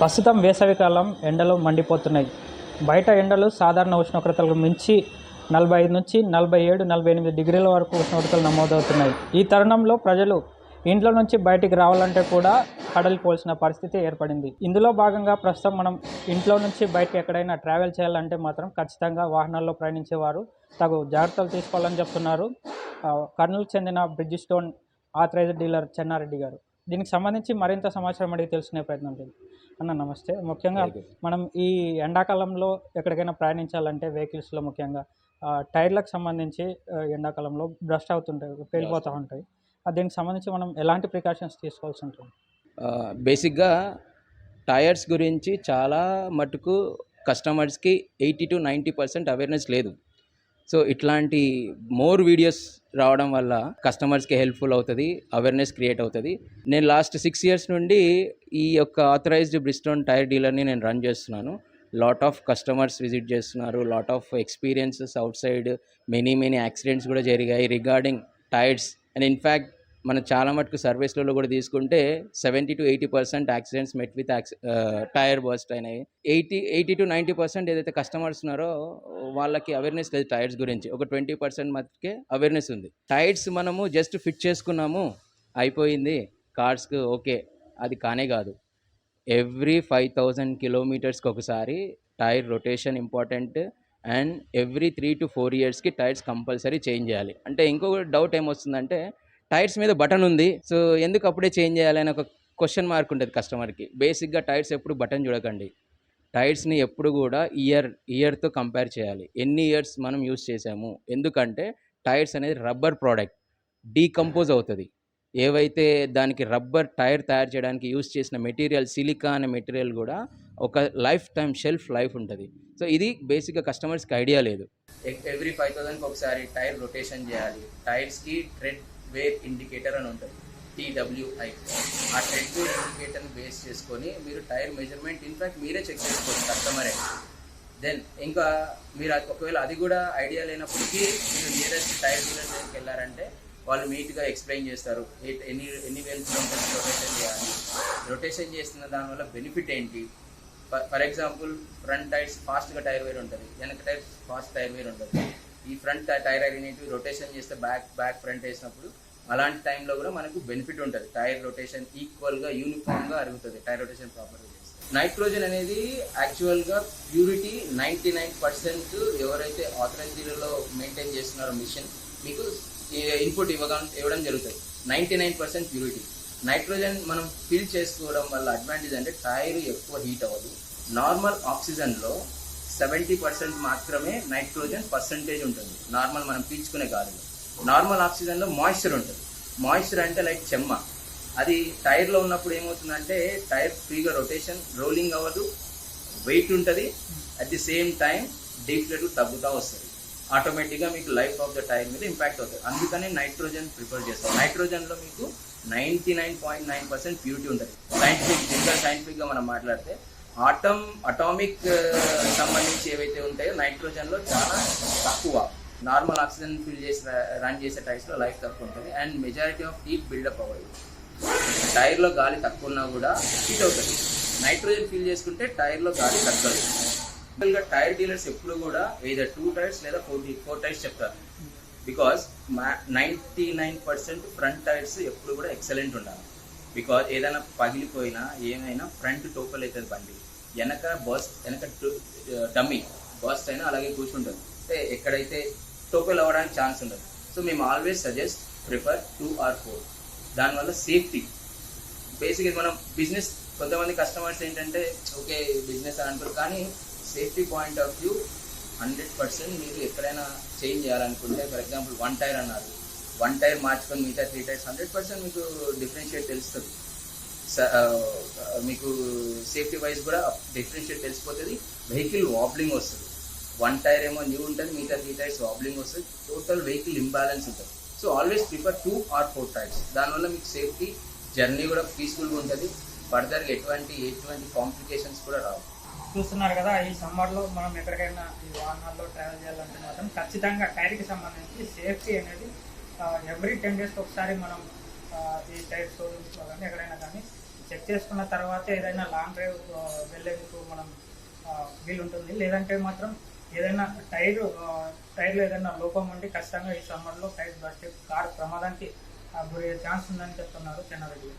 ప్రస్తుతం వేసవికాలం ఎండలు మండిపోతున్నాయి. బయట ఎండలు సాధారణ ఉష్ణోగ్రతలకు మించి నలభై ఐదు నుంచి నలభై ఏడు నలభై ఎనిమిది డిగ్రీల వరకు ఉష్ణోగ్రతలు నమోదవుతున్నాయి. ఈ తరుణంలో ప్రజలు ఇంట్లో నుంచి బయటికి రావాలంటే కూడా కడలిపోల్సిన పరిస్థితి ఏర్పడింది. ఇందులో భాగంగా ప్రస్తుతం మనం ఇంట్లో నుంచి బయటకు ఎక్కడైనా ట్రావెల్ చేయాలంటే మాత్రం ఖచ్చితంగా వాహనాల్లో ప్రయాణించేవారు తగు జాగ్రత్తలు తీసుకోవాలని చెప్తున్నారు. కర్నూలుకు చెందిన Bridgestone authorised dealer Chennareddy garu. దీనికి సంబంధించి మరింత సమాచారం అడిగి తెలుసుకునే ప్రయత్నం చేయండి అన్న నమస్తే. ముఖ్యంగా మనం ఈ ఎండాకాలంలో ఎక్కడికైనా ప్రయాణించాలంటే వెహికల్స్లో ముఖ్యంగా టైర్లకు సంబంధించి ఎండాకాలంలో బ్రష్ అవుతుంటాయి పేలిపోతూ ఉంటాయి. దీనికి సంబంధించి మనం ఎలాంటి ప్రికాషన్స్ తీసుకోవాల్సి ఉంటుంది? బేసిక్గా టైర్స్ గురించి చాలా మటుకు కస్టమర్స్కి eighty to ninety percent awareness లేదు. సో ఇట్లాంటి మోర్ వీడియోస్ రావడం వల్ల కస్టమర్స్కి హెల్ప్ఫుల్ అవుతుంది అవేర్నెస్ క్రియేట్ అవుతుంది. నేను లాస్ట్ సిక్స్ ఇయర్స్ నుండి ఈ యొక్క ఆథరైజ్డ్ బ్రిస్టోన్ టైర్ డీలర్ని నేను రన్ చేస్తున్నాను. లాట్ ఆఫ్ కస్టమర్స్ విజిట్ చేస్తున్నారు lot of experiences outside many many accidents కూడా జరిగాయి రిగార్డింగ్ టైర్స్. అండ్ ఇన్ఫ్యాక్ట్ మనం చాలా మటుకు సర్వీస్లలో కూడా తీసుకుంటే seventy to eighty percent accidents met with tyre burst అయినాయి. Eighty eighty to ninety percent ఏదైతే కస్టమర్స్ ఉన్నారో వాళ్ళకి అవేర్నెస్ లేదు టైర్స్ గురించి. ఒక ట్వంటీ పర్సెంట్ మటుకే అవేర్నెస్ ఉంది. టైర్స్ మనము జస్ట్ ఫిట్ చేసుకున్నాము అయిపోయింది. కార్స్కి ఓకే అది కానే కాదు. ఎవ్రీ ఫైవ్ థౌజండ్ కిలోమీటర్స్కి ఒకసారి tyre rotation important and every three to four ఇయర్స్కి టైర్స్ కంపల్సరీ చేంజ్ చేయాలి. అంటే ఇంకొక డౌట్ ఏమొస్తుందంటే టైర్స్ మీద బటన్ ఉంది. సో ఎందుకు అప్పుడే చేంజ్ చేయాలని ఒక క్వశ్చన్ మార్క్ ఉంటుంది కస్టమర్కి. బేసిక్గా టైర్స్ ఎప్పుడు బటన్ చూడకండి. టైర్స్ని ఎప్పుడు కూడా ఇయర్ ఇయర్తో కంపేర్ చేయాలి. ఎన్ని ఇయర్స్ మనం యూస్ చేసాము ఎందుకంటే టైర్స్ అనేది రబ్బర్ ప్రోడక్ట్. డీకంపోజ్ అవుతుంది. ఏవైతే దానికి రబ్బర్ టైర్ తయారు చేయడానికి యూస్ చేసిన మెటీరియల్ సిలికా అనే మెటీరియల్ కూడా ఒక లైఫ్ టైం షెల్ఫ్ లైఫ్ ఉంటుంది. సో ఇది బేసిక్గా కస్టమర్స్కి ఐడియా లేదు. ఎవ్రీ ఫైవ్ థౌసండ్కి ఒకసారి టైర్ రొటేషన్ చేయాలి. టైర్స్కి ట్రెడ్ వేర్ ఇండికేటర్ అని ఉంటుంది. టీడబ్ల్యూఐ ఆ టెడ్ వేర్ ఇండికేటర్ని బేస్ చేసుకొని మీరు టైర్ మెజర్మెంట్ ఇన్ఫాక్ట్ మీరే చెక్ చేసుకోవచ్చు కస్టమరే దెన్ ఇంకా మీరు ఒకవేళ అది కూడా ఐడియా లేనప్పటికీ మీరు నియరెస్ట్ టైర్ డీలర్ దగ్గరికి వెళ్ళారంటే వాళ్ళు నీట్గా ఎక్స్ప్లెయిన్ చేస్తారు. ఏ- ఎన్ని ఎన్ని వేల కిలోమీటర్స్ రొటేషన్ చేయాలి? రొటేషన్ చేసిన దానివల్ల బెనిఫిట్ ఏంటి? ఫర్ ఎగ్జాంపుల్ ఫ్రంట్ టైర్స్ ఫాస్ట్గా టైర్ వేర్ ఉంటుంది. వెనక టైర్ ఫాస్ట్ టైర్ వేర్ ఉంటుంది. ఈ ఫ్రంట్ టైర్ అనేటివి రొటేషన్ చేస్తే బ్యాక్ బ్యాక్ ఫ్రంట్ వేసినప్పుడు అలాంటి టైంలో కూడా మనకు బెనిఫిట్ ఉంటుంది. టైర్ రొటేషన్ ఈక్వల్గా యూనిఫామ్గా అరుగుతుంది. టైర్ రొటేషన్ ప్రాపర్గా చేస్తే. నైట్రోజన్ అనేది యాక్చువల్గా ప్యూరిటీ నైంటీ నైన్ పర్సెంట్ ఎవరైతే ఆథరైజ్ మెయింటైన్ చేస్తున్నారో మిషన్ మీకు ఇన్పుట్ ఇవ్వగా ఇవ్వడం జరుగుతుంది. Ninety nine percent purity nitrogen మనం ఫిల్ చేసుకోవడం వల్ల అడ్వాంటేజ్ అంటే టైర్ ఎక్కువ హీట్ అవ్వదు. నార్మల్ ఆక్సిజన్లో సెవెంటీ పర్సెంట్ మాత్రమే నైట్రోజన్ పర్సంటేజ్ ఉంటుంది. నార్మల్ మనం పీల్చుకునే గాలిలో నార్మల్ ఆక్సిజన్లో మాయిశ్చర్ ఉంటుంది. మాయిశ్చర్ అంటే లైక్ చెమ్మ. అది టైర్లో ఉన్నప్పుడు ఏమవుతుందంటే టైర్ ఫ్రీగా రొటేషన్ రోలింగ్ అవ్వదు. వెయిట్ ఉంటుంది. At the same time deflate తగ్గుతూ వస్తుంది. ఆటోమేటిక్గా మీకు లైఫ్ ఆఫ్ ద టైర్ మీద ఇంపాక్ట్ అవుతుంది. అందుకని నైట్రోజన్ ప్రిఫర్ చేస్తాం నైట్రోజన్లో మీకు ninety nine point nine percent purity ఉంటుంది సైంటిఫిక్ జనరల్ సైంటిఫిక్గా మనం మాట్లాడితే ఆటమ్ అటామిక్ సంబంధించి ఏవైతే ఉంటాయో నైట్రోజన్లో చాలా తక్కువ. నార్మల్ ఆక్సిజన్ ఫిల్ చేసి రన్ చేసే టైర్స్లో లైఫ్ తక్కువ ఉంటుంది. And majority of heat buildup అవ్వదు. టైర్లో గాలి తక్కువ ఉన్నా కూడా హీట్ అవుతుంది. నైట్రోజన్ ఫిల్ చేసుకుంటే టైర్లో గాలి తగ్గదు. సింపుల్గా టైర్ డీలర్స్ ఎప్పుడు కూడా ఏదో టూ టైర్స్ లేదా ఫోర్ ఫోర్ టైర్స్ చెప్తారు. Because ninety nine percent front tyres ఎప్పుడు కూడా ఎక్సలెంట్ ఉండాలి. బికాజ్ ఏదైనా పగిలిపోయినా ఏమైనా ఫ్రంట్ టోపల్ అవుతుంది బండి. వెనక బస్ వెనక డమ్మీ బస్ uh, అయినా అలాగే కూర్చుంటుంది. అంటే ఎక్కడైతే టోపల్ అవ్వడానికి ఛాన్స్ ఉండదు. సో మేము always suggest prefer two or four దానివల్ల సేఫ్టీ బేసిక్గా మనం బిజినెస్ కొంతమంది కస్టమర్స్ ఏంటంటే ఓకే బిజినెస్ అని అంటారు. కానీ safety point of view hundred percent మీరు ఎక్కడైనా చేంజ్ చేయాలనుకుంటే ఫర్ ఎగ్జాంపుల్ వన్ టైర్ అన్నారు. వన్ టైర్ మార్చుకొని మిగతా త్రీ టైర్స్ హండ్రెడ్ పర్సెంట్ మీకు డిఫరెన్షియేట్ తెలుస్తుంది. స- మీకు సేఫ్టీ వైజ్ కూడా డిఫరెన్షియేట్ తెలిసిపోతుంది. వెహికల్ వాబ్లింగ్ వస్తుంది. వన్ టైర్ ఏమో న్యూ ఉంటుంది మిగతా త్రీ టైర్స్ వాబ్లింగ్ వస్తుంది. టోటల్ వెహికల్ ఇంబ్యాలెన్స్ ఉంటుంది. So always prefer two or four tyres దానివల్ల మీకు సేఫ్టీ జర్నీ కూడా పీస్ఫుల్గా ఉంటుంది. ఫర్దర్గా ఎటువంటి ఎటువంటి కాంప్లికేషన్స్ కూడా రావు. చూస్తున్నారు కదా ఈ సమ్మర్లో మనం ఎక్కడికైనా ఈ వాహనాల్లో ట్రావెల్ చేయాలంటే మాత్రం ఖచ్చితంగా టైర్కి సంబంధించి సేఫ్టీ అనేది ఎవ్రీ టెన్ డేస్కి ఒకసారి మనం ఈ టైర్ షోరూమ్స్లో కానీ ఎక్కడైనా కానీ చెక్ చేసుకున్న తర్వాత ఏదైనా లాంగ్ డ్రైవ్ వెళ్ళేందుకు మనం వీలు ఉంటుంది లేదంటే మాత్రం ఏదైనా టైర్ టైర్లో ఏదైనా లోపం ఉండి ఖచ్చితంగా ఈ సమ్మర్లో టైర్ బట్టి కార్ ప్రమాదానికి గురయ్యే ఛాన్స్ ఉందని చెప్తున్నారు చెన్నారెడ్డి